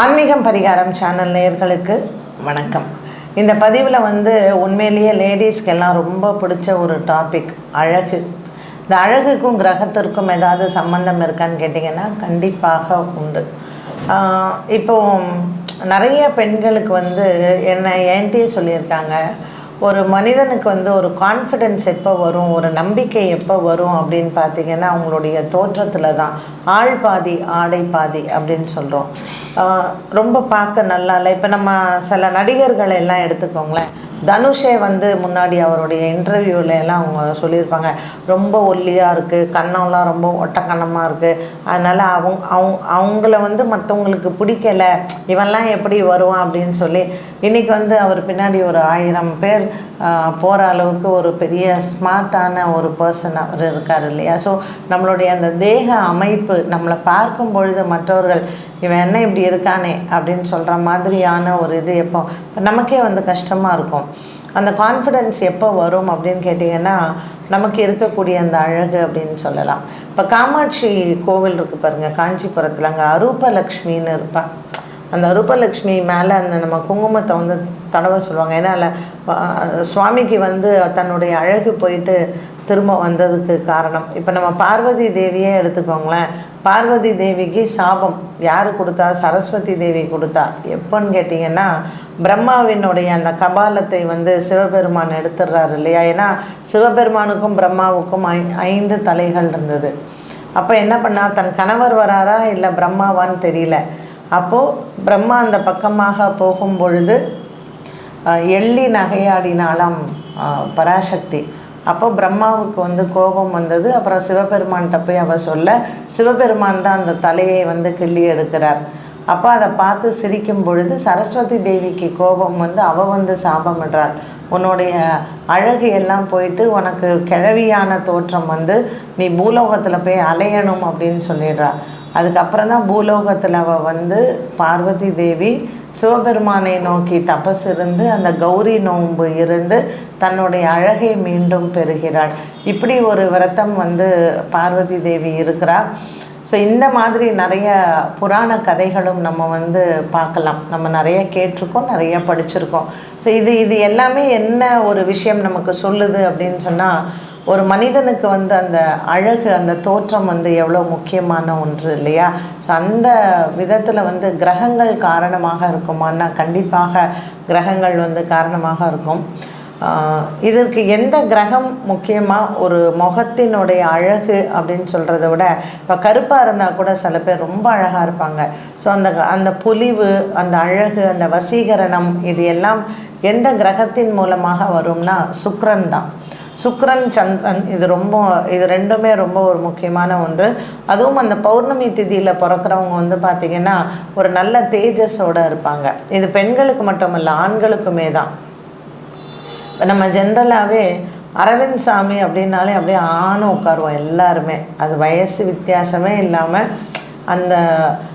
ஆன்மீகம் பரிகாரம் சேனல் நேயர்களுக்கு வணக்கம். இந்த பதிவில் வந்து உண்மையிலேயே லேடிஸ்க்கெல்லாம் ரொம்ப பிடிச்ச ஒரு டாபிக் அழகு. இந்த அழகுக்கும் கிரகத்திற்கும் ஏதாவது சம்மந்தம் இருக்கான்னு கேட்டிங்கன்னா கண்டிப்பாக உண்டு. இப்போ நிறைய பெண்களுக்கு வந்து என்ன ஏன்ட்டே சொல்லியிருக்காங்க ஒரு மனிதனுக்கு வந்து ஒரு கான்ஃபிடென்ஸ் எப்போ வரும் ஒரு நம்பிக்கை எப்போ வரும் அப்படின்னு பார்த்தீங்கன்னா அவங்களுடைய தோற்றத்தில் தான். ஆள் பாதி ஆடை பாதி அப்படின்னு சொல்கிறோம் ரொம்ப பார்க்க நல்லா இல்லை இப்போ நம்ம சில நடிகர்கள் எல்லாம் எடுத்துக்கோங்களேன். தனுஷே வந்து முன்னாடி அவருடைய இன்டர்வியூவில் எல்லாம் அவங்க சொல்லியிருப்பாங்க. ரொம்ப ஒல்லியாக இருக்குது கண்ணம்லாம் ரொம்ப ஒட்டக்கண்ணமாக இருக்குது அதனால் அவங்க அவங்க அவங்கள வந்து மற்றவங்களுக்கு பிடிக்கல. இவெல்லாம் எப்படி வருவான் அப்படின்னு சொல்லி இன்றைக்கி வந்து அவர் பின்னாடி ஒரு ஆயிரம் பேர் போகிற அளவுக்கு ஒரு பெரிய ஸ்மார்ட்டான ஒரு பர்சன் அவர் இருக்கார் இல்லையா? ஸோ நம்மளுடைய அந்த தேக அமைப்பு நம்மளை பார்க்கும் பொழுது மற்றவர்கள் இவன் என்ன இப்படி இருக்கானே அப்படின்னு சொல்கிற மாதிரியான ஒரு இது எப்போ நமக்கே வந்து கஷ்டமாக இருக்கும். அந்த கான்ஃபிடென்ஸ் எப்போ வரும் அப்படின்னு கேட்டிங்கன்னா நமக்கு இருக்கக்கூடிய அந்த அழகு அப்படின்னு சொல்லலாம். இப்போ காமாட்சி கோவில் இருக்குது பாருங்கள் காஞ்சிபுரத்தில். அங்கே அரூபலக்ஷ்மின்னு இருப்பாள் அந்த ரூபலக்ஷ்மி மேலே அந்த நம்ம குங்குமத்தை வந்து தடவை சொல்லுவாங்க. ஏன்னா அதில் சுவாமிக்கு வந்து தன்னுடைய அழகு போயிட்டு திரும்ப வந்ததுக்கு காரணம். இப்போ நம்ம பார்வதி தேவியே எடுத்துக்கோங்களேன். பார்வதி தேவிக்கு சாபம். யார் கொடுத்தா? சரஸ்வதி தேவி கொடுத்தா. எப்போன்னு கேட்டிங்கன்னா பிரம்மாவினுடைய அந்த கபாலத்தை வந்து சிவபெருமான் எடுத்துடுறாரு இல்லையா? ஏன்னா சிவபெருமானுக்கும் பிரம்மாவுக்கும் ஐ ஐந்து தலைகள் இருந்தது. அப்போ என்ன பண்ணா? தன் கணவர் வராரா? இல்லை பிரம்மாவான்னு தெரியல. அப்போது பிரம்மா அந்த பக்கமாக போகும் பொழுது எள்ளி நகையாடினாலாம் பராசக்தி. அப்போ பிரம்மாவுக்கு வந்து கோபம் வந்தது. அப்புறம் சிவபெருமான்கிட்ட போய் அவள் சொல்ல சிவபெருமான் தான் அந்த தலையை வந்து கிள்ளி எடுக்கிறார். அப்போ அதை பார்த்து சிரிக்கும் பொழுது சரஸ்வதி தேவிக்கு கோபம் வந்து அவள் வந்து சாபமிடுறாள் உன்னுடைய அழகு எல்லாம் போயிட்டு உனக்கு கிழவியான தோற்றம் வந்து நீ பூலோகத்தில் போய் அலையணும் அப்படின்னு சொல்லிடுறா. அதுக்கப்புறம் தான் பூலோகத்தில் அவள் வந்து பார்வதி தேவி சிவபெருமானை நோக்கி தபஸ் இருந்து அந்த கௌரி நோன்பு இருந்து தன்னுடைய அழகை மீண்டும் பெறுகிறாள். இப்படி ஒரு விரதம் வந்து பார்வதி தேவி இருக்கிறார் ஸோ இந்த மாதிரி நிறைய புராண கதைகளும் நம்ம வந்து பார்க்கலாம். நம்ம நிறைய கேட்டிருக்கோம் நிறைய படிச்சிருக்கோம். ஸோ இது இது எல்லாமே என்ன ஒரு விஷயம் நமக்கு சொல்லுது அப்படின்னு சொன்னால் ஒரு மனிதனுக்கு வந்து அந்த அழகு அந்த தோற்றம் வந்து எவ்வளோ முக்கியமான ஒன்று இல்லையா? ஸோ அந்த விதத்தில் வந்து கிரகங்கள் காரணமாக இருக்குமான்னா கண்டிப்பாக கிரகங்கள் வந்து காரணமாக இருக்கும். இதற்கு எந்த கிரகம் முக்கியமாக ஒரு முகத்தினுடைய அழகு அப்படின்னு சொல்கிறத விட இப்போ கருப்பாக இருந்தால் கூட சில பேர் ரொம்ப அழகாக இருப்பாங்க. ஸோ அந்த அந்த பொலிவு அந்த அழகு அந்த வசீகரணம் இது எல்லாம் எந்த கிரகத்தின் மூலமாக வரும்னா சுக்ரன் தான். சுக்ரன் சந்திரன் இது ரொம்ப இது ரெண்டுமே ரொம்ப ஒரு முக்கியமான ஒன்று. அதுவும் அந்த பௌர்ணமி திதியில் பிறக்கிறவங்க வந்து பார்த்திங்கன்னா ஒரு நல்ல தேஜஸோடு இருப்பாங்க. இது பெண்களுக்கு மட்டும் இல்லை ஆண்களுக்குமே தான். இப்போ நம்ம ஜென்ரலாகவே அரவிந்த் சாமி அப்படின்னாலே அப்படியே ஆணும் உட்காருவோம் எல்லாருமே. அது வயசு வித்தியாசமே இல்லாமல் அந்த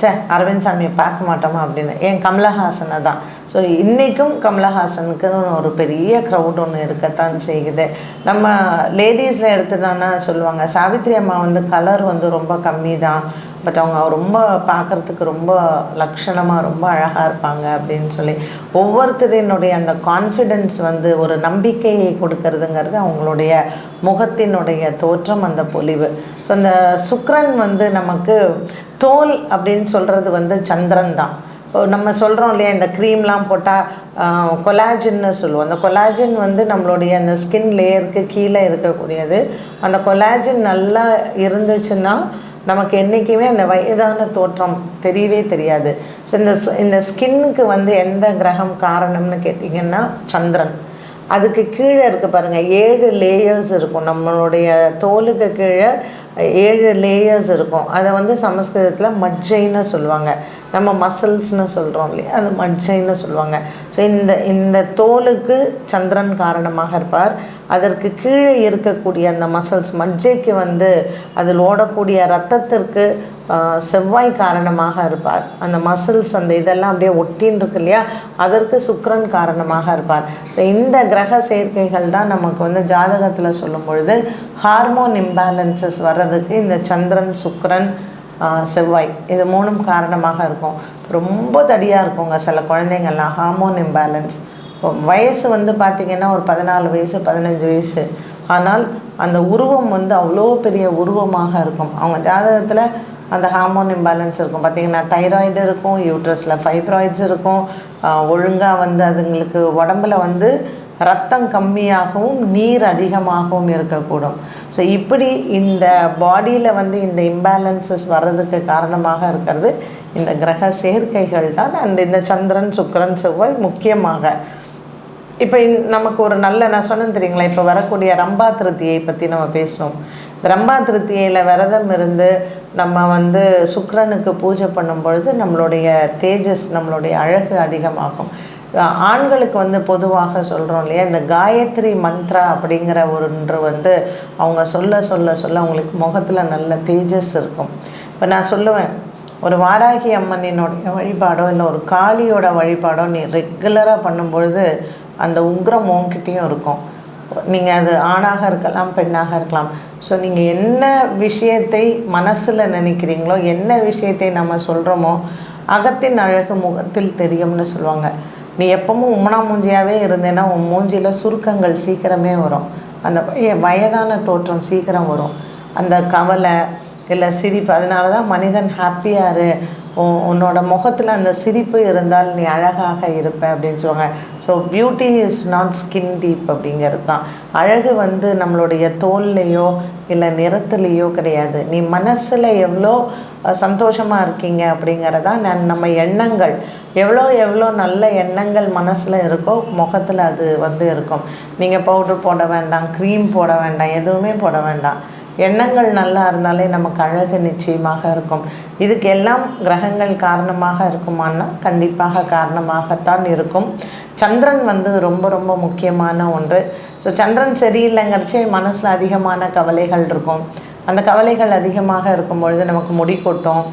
சே அரவிந்த் சாமியை பார்க்க மாட்டோமா அப்படின்னு. ஏன் கமலஹாசனை தான். ஸோ இன்றைக்கும் கமலஹாசனுக்குன்னு ஒரு பெரிய க்ரௌட் ஒன்று இருக்கத்தான் செய்யுது. நம்ம லேடிஸில் எடுத்துட்டோன்னா சொல்லுவாங்க சாவித்ரி அம்மா வந்து கலர் வந்து ரொம்ப கம்மி தான் பட் அவங்க ரொம்ப பார்க்குறதுக்கு ரொம்ப லட்சணமாக ரொம்ப அழகாக இருப்பாங்க அப்படின்னு சொல்லி. ஒவ்வொருத்தரினுடைய அந்த கான்ஃபிடென்ஸ் வந்து ஒரு நம்பிக்கையை கொடுக்கறதுங்கிறது அவங்களுடைய முகத்தினுடைய தோற்றம் அந்த பொலிவு. ஸோ அந்த சுக்ரன் வந்து நமக்கு தோல் அப்படின்னு சொல்கிறது வந்து சந்திரன் தான் நம்ம சொல்கிறோம் இல்லையா இந்த க்ரீம்லாம் போட்டால் கொலாஜின்னு சொல்லுவோம். அந்த கொலாஜின் வந்து நம்மளுடைய அந்த ஸ்கின் லேயருக்கு கீழே இருக்கக்கூடியது. அந்த கொலாஜின் நல்லா இருந்துச்சுன்னா நமக்கு என்றைக்குமே அந்த வயதான தோற்றம் தெரியவே தெரியாது. ஸோ இந்த ஸ்- இந்த ஸ்கின்னுக்கு வந்து எந்த கிரகம் காரணம்னு கேட்டிங்கன்னா சந்திரன். அதுக்கு கீழே இருக்குது பாருங்கள் ஏழு லேயர்ஸ் இருக்கும். நம்மளுடைய தோலுக்கு கீழே ஏழு லேயர்ஸ் இருக்கும். அதை வந்து சமஸ்கிருதத்தில் மஜ்ஜைன்னு சொல்லுவாங்க. நம்ம மசில்ஸ்னு சொல்கிறோம் இல்லையா? அது மஜ்ஜைன்னு சொல்லுவாங்க. ஸோ இந்த இந்த தோலுக்கு சந்திரன் காரணமாக இருப்பார். அதற்கு கீழே இருக்கக்கூடிய அந்த மசில்ஸ் மஜ்ஜைக்கு வந்து அதில் ஓடக்கூடிய ரத்தத்திற்கு செவ்வாய் காரணமாக இருப்பார். அந்த மசில்ஸ் அந்த இதெல்லாம் அப்படியே ஒட்டின்னு இருக்கு இல்லையா? அதற்கு சுக்கரன் காரணமாக இருப்பார். ஸோ இந்த கிரக சேர்க்கைகள் தான் நமக்கு வந்து ஜாதகத்தில் சொல்லும் பொழுது ஹார்மோன் இம்பேலன்சஸ் வர்றதுக்கு இந்த சந்திரன் சுக்கரன் செவ்வாய் இது மூணும் காரணமாக இருக்கும். ரொம்ப தடியாக இருக்குங்க சில குழந்தைங்கள்லாம் ஹார்மோன் இம்பேலன்ஸ் இப்போ வயசு வந்து பார்த்திங்கன்னா ஒரு பதினாலு வயசு பதினஞ்சு வயசு. ஆனால் அந்த உருவம் வந்து அவ்வளோ பெரிய உருவமாக இருக்கும். அவங்க ஜாதகத்தில் அந்த ஹார்மோன் இம்பேலன்ஸ் இருக்கும். பார்த்திங்கன்னா தைராய்டு இருக்கும் யூட்ரஸில் ஃபைப்ராய்ட்ஸ் இருக்கும். ஒழுங்காக வந்து அதுங்களுக்கு உடம்புல வந்து ரத்தம் கம்மியாகவும் நீர் அதிகமாகவும் இருக்கக்கூடும். ஸோ இப்படி இந்த பாடியில் வந்து இந்த இம்பேலன்சஸ் வர்றதுக்கு காரணமாக இருக்கிறது இந்த கிரக சேர்க்கைகள் தான். அண்ட் இந்த சந்திரன் சுக்கரன் செவ்வாய் முக்கியமாக. இப்போ நமக்கு ஒரு நல்ல நான் சொன்னேன் தெரியுங்களா? இப்போ வரக்கூடிய ரம்பா திருத்தியை பற்றி நம்ம பேசணும் ரம்பா திருத்தியில் விரதம் இருந்து நம்ம வந்து சுக்கரனுக்கு பூஜை பண்ணும் பொழுது நம்மளுடைய தேஜஸ் நம்மளுடைய அழகு அதிகமாகும். ஆண்களுக்கு வந்து பொதுவாக சொல்கிறோம் இல்லையா இந்த காயத்ரி மந்த்ரா அப்படிங்கிற ஒன்று வந்து அவங்க சொல்ல சொல்ல சொல்ல அவங்களுக்கு முகத்தில் நல்ல தேஜஸ் இருக்கும். இப்போ நான் சொல்லுவேன் ஒரு வாராகி அம்மனினுடைய வழிபாடோ இல்லை ஒரு காளியோட வழிபாடோ நீ ரெகுலராக பண்ணும்பொழுது அந்த உக்ரம் உங்ககிட்டேயும் இருக்கும். நீங்கள் அது ஆணாக இருக்கலாம் பெண்ணாக இருக்கலாம். ஸோ நீங்கள் என்ன விஷயத்தை மனசில் நினைக்கிறீங்களோ என்ன விஷயத்தை நம்ம சொல்கிறோமோ அகத்தின் அழகு முகத்தில் தெரியும்னு சொல்லுவாங்க. நீ எப்பவும் உம்மனா மூஞ்சியாகவே இருந்தேன்னா உன் மூஞ்சியில் சுருக்கங்கள் சீக்கிரமே வரும். அந்த வயதான தோற்றம் சீக்கிரம் வரும். அந்த கவலை இல்லை சிரிப்பு அதனால தான் மனிதன் ஹாப்பியாக உன்னோட முகத்தில் அந்த சிரிப்பு இருந்தால் நீ அழகாக இருப்ப அப்படின்னு சொல்லுவாங்க. So beauty is not skin deep அப்படிங்கிறது தான். அழகு வந்து நம்மளுடைய தோல்லையோ இல்லை நிறத்துலேயோ கிடையாது. நீ மனசில் எவ்வளோ சந்தோஷமாக இருக்கீங்க அப்படிங்கிறதா நான் நம்ம எண்ணங்கள். எவ்வளோ எவ்வளோ நல்ல எண்ணங்கள் மனசில் இருக்கோ முகத்தில் அது வந்து இருக்கும். நீங்கள் பவுட்ரு போட வேண்டாம் க்ரீம் போட வேண்டாம் எதுவுமே போட வேண்டாம். எண்ணங்கள் நல்லா இருந்தாலே நமக்கு அழகு நிச்சயமாக இருக்கும். இதுக்கு எல்லாம் கிரகங்கள் காரணமாக இருக்குமான்னா கண்டிப்பாக காரணமாகத்தான் இருக்கும். சந்திரன் வந்து ரொம்ப ரொம்ப முக்கியமான ஒன்று. ஸோ சந்திரன் சரியில்லைங்கிறச்சே மனசில் அதிகமான கவலைகள் இருக்கும். அந்த கவலைகள் அதிகமாக இருக்கும் பொழுது நமக்கு முடி கொட்டும்.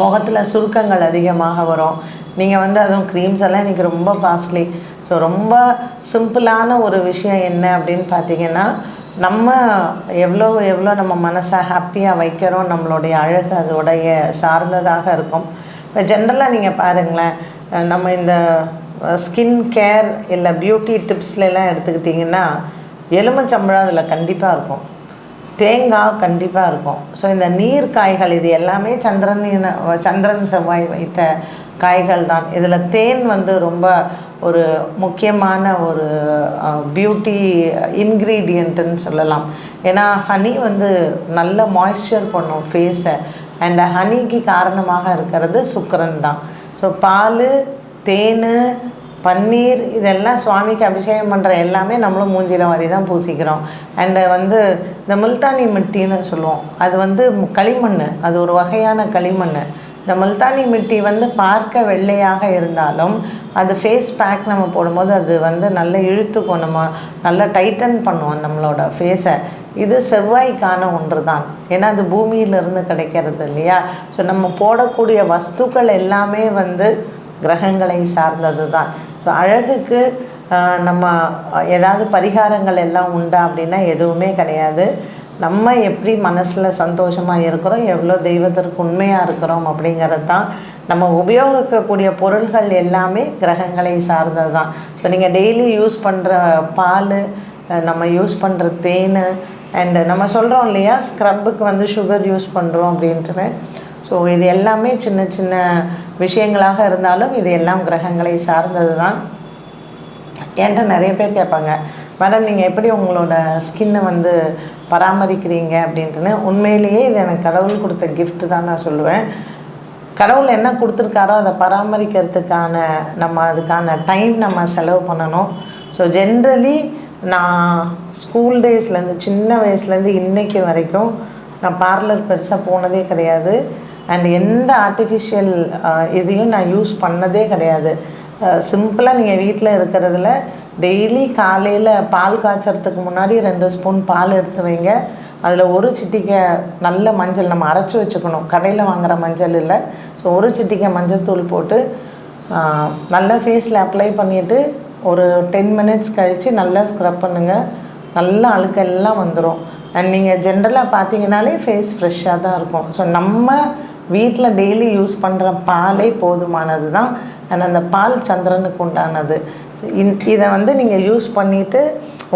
முகத்தில் சுருக்கங்கள் அதிகமாக வரும். நீங்கள் வந்து அதுவும் க்ரீம்ஸ் எல்லாம் இன்றைக்கி ரொம்ப காஸ்ட்லி ஸோ ரொம்ப சிம்பிளான ஒரு விஷயம் என்ன அப்படின்னு பார்த்தீங்கன்னா நம்ம எவ்வளோ எவ்வளோ நம்ம மனசை ஹாப்பியாக வைக்கிறோம் நம்மளுடைய அழகு அதோடைய சார்ந்ததாக இருக்கும். இப்போ ஜென்ரலாக நீங்கள் பாருங்களேன் நம்ம இந்த ஸ்கின் கேர் இல்லை பியூட்டி டிப்ஸ்லாம் எடுத்துக்கிட்டிங்கன்னா எலுமிச்சம்பழம் அதில் கண்டிப்பாக இருக்கும். தேங்காய் கண்டிப்பாக இருக்கும். ஸோ இந்த நீர் காய்கள் இது எல்லாமே சந்திரன் சந்திரன் செவ்வாய் வைத்த காய்கள் தான். இதில் தேன் வந்து ரொம்ப ஒரு முக்கியமான ஒரு பியூட்டி இன்க்ரீடியண்ட்டுன்னு சொல்லலாம். ஏன்னா ஹனி வந்து நல்ல மாய்ஸ்சர் பண்ணும் ஃபேஸை அண்ட் ஹனிக்கு காரணமாக இருக்கிறது சுக்கரன் தான். ஸோ பால் தேன் பன்னீர் இதெல்லாம் சுவாமிக்கு அபிஷேகம் பண்ணுற எல்லாமே நம்மளும் மூஞ்சியில் மாதிரி தான் பூசிக்கிறோம். அண்டு வந்து இந்த முல்தானி மிட்டின்னு சொல்லுவோம். அது வந்து களிமண் அது ஒரு வகையான களிமண் இந்த முல்தானி மிட்டி வந்து பார்க்க வெள்ளையாக இருந்தாலும் அது ஃபேஸ் பேக் நம்ம போடும்போது அது வந்து நல்ல இழுத்துக்கும் நம்ம நல்லா டைட்டன் பண்ணுவோம் நம்மளோட ஃபேஸை இது செவ்வாய்க்கான ஒன்று தான் ஏன்னா அது பூமியிலிருந்து கிடைக்கிறது இல்லையா? ஸோ நம்ம போடக்கூடிய வஸ்துக்கள் எல்லாமே வந்து கிரகங்களை சார்ந்தது தான் ஸோ அழகுக்கு நம்ம ஏதாவது பரிகாரங்கள் எல்லாம் உண்டா அப்படின்னா எதுவுமே கிடையாது. நம்ம எப்படி மனசில் சந்தோஷமாக இருக்கிறோம் எவ்வளோ தெய்வத்திற்கு உண்மையாக இருக்கிறோம் அப்படிங்கிறது தான் நம்ம உபயோகிக்கக்கூடிய பொருள்கள் எல்லாமே கிரகங்களை சார்ந்தது தான். ஸோ நீங்கள் டெய்லி யூஸ் பண்ணுற பால் நம்ம யூஸ் பண்ணுற தேன் அண்டு நம்ம சொல்கிறோம் இல்லையா ஸ்க்ரப்புக்கு வந்து சுகர் யூஸ் பண்ணுறோம் அப்படின்ட்டு ஸோ இது எல்லாமே சின்ன சின்ன விஷயங்களாக இருந்தாலும் இது எல்லாம் கிரகங்களை சார்ந்தது தான். என்கிட்ட நிறைய பேர் கேட்பாங்க மேடம் நீங்கள் எப்படி உங்களோட ஸ்கின்னை வந்து பராமரிக்கிறீங்க அப்படின்ட்டுன்னு உண்மையிலேயே இது எனக்கு கடவுள் கொடுத்த கிஃப்ட் தான் நான் சொல்லுவேன். கடவுள் என்ன கொடுத்துருக்காரோ அதை பராமரிக்கிறதுக்கான நம்ம அதுக்கான டைம் நம்ம செலவு பண்ணணும். ஸோ ஜென்ரலி நான் ஸ்கூல் டேஸ்லேருந்து சின்ன வயசுலேருந்து இன்றைக்கு வரைக்கும் நான் பார்லர் பெருசாக போனதே கிடையாது. அண்ட் எந்த ஆர்டிஃபிஷியல் இதையும் நான் யூஸ் பண்ணதே கிடையாது. சிம்பிளாக நீங்கள் வீட்டில் இருக்கிறதுல டெய்லி காலையில் பால் காய்ச்சறதுக்கு முன்னாடி ரெண்டு ஸ்பூன் பால் எடுத்து வைங்க. அதில் ஒரு சிட்டிக்கை நல்ல மஞ்சள் நம்ம அரைச்சி வச்சுக்கணும். கடையில் வாங்குகிற மஞ்சள் இல்லை. ஸோ ஒரு சிட்டிக்கை மஞ்சள் தூள் போட்டு நல்லா ஃபேஸில் அப்ளை பண்ணிவிட்டு ஒரு டென் மினிட்ஸ் கழித்து நல்லா ஸ்க்ரப் பண்ணுங்கள் நல்லா அழுக்கெல்லாம் வந்துடும் அண்ட் நீங்கள் ஜென்ரலாக பார்த்தீங்கனாலே ஃபேஸ் ஃப்ரெஷ்ஷாக தான் இருக்கும். ஸோ நம்ம வீட்டில் டெய்லி யூஸ் பண்ணுற பாலே போதுமானது தான் அண்ட் அந்த பால் சந்திரனுக்கு உண்டானது. இதை வந்து நீங்கள் யூஸ் பண்ணிவிட்டு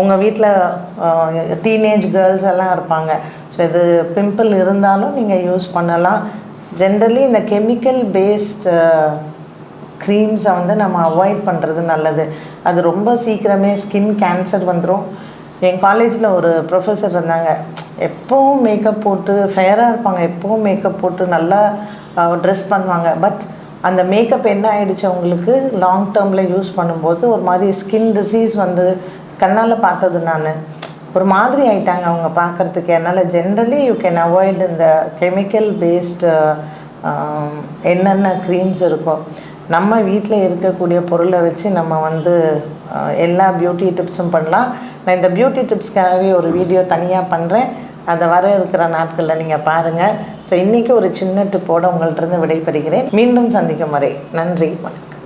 உங்கள் வீட்டில் டீனேஜ் கேர்ள்ஸ் எல்லாம் இருப்பாங்க. ஸோ இது பிம்பிள் இருந்தாலும் நீங்கள் யூஸ் பண்ணலாம். ஜென்ரலி இந்த கெமிக்கல் பேஸ்ட் க்ரீம்ஸை வந்து நம்ம அவாய்ட் பண்ணுறது நல்லது. அது ரொம்ப சீக்கிரமே ஸ்கின் கேன்சர் வந்துடும் என் காலேஜில் ஒரு ப்ரொஃபஸர் இருந்தாங்க. எப்போவும் மேக்கப் போட்டு ஃபேராக இருப்பாங்க. எப்போவும் மேக்கப் போட்டு நல்லா ட்ரெஸ் பண்ணுவாங்க. பட் அந்த மேக்கப் என்ன ஆகிடுச்சு அவங்களுக்கு? லாங் டேர்மில் யூஸ் பண்ணும்போது ஒரு மாதிரி ஸ்கின் டிசீஸ் வந்து கண்ணால் பார்த்தது நான். ஒரு மாதிரி ஆயிட்டாங்க அவங்க பார்க்குறதுக்கு. அதனால் ஜென்ரலி யூ கேன் அவாய்ட் இந்த கெமிக்கல் பேஸ்டு என்னென்ன க்ரீம்ஸ் இருக்கோ. நம்ம வீட்டில் இருக்கக்கூடிய பொருளை வச்சு நம்ம வந்து எல்லா பியூட்டி டிப்ஸும் பண்ணலாம். நான் இந்த பியூட்டி டிப்ஸ்க்காகவே ஒரு வீடியோ தனியாக பண்ணுறேன் அதை வர இருக்கிற நாட்களில் நீங்கள் பாருங்கள் ஸோ இன்றைக்கி ஒரு சின்ன டிப்போடு உங்கள்கிட்ட இருந்து விடைபெறுகிறேன். மீண்டும் சந்திக்கும் வரை நன்றி வணக்கம்.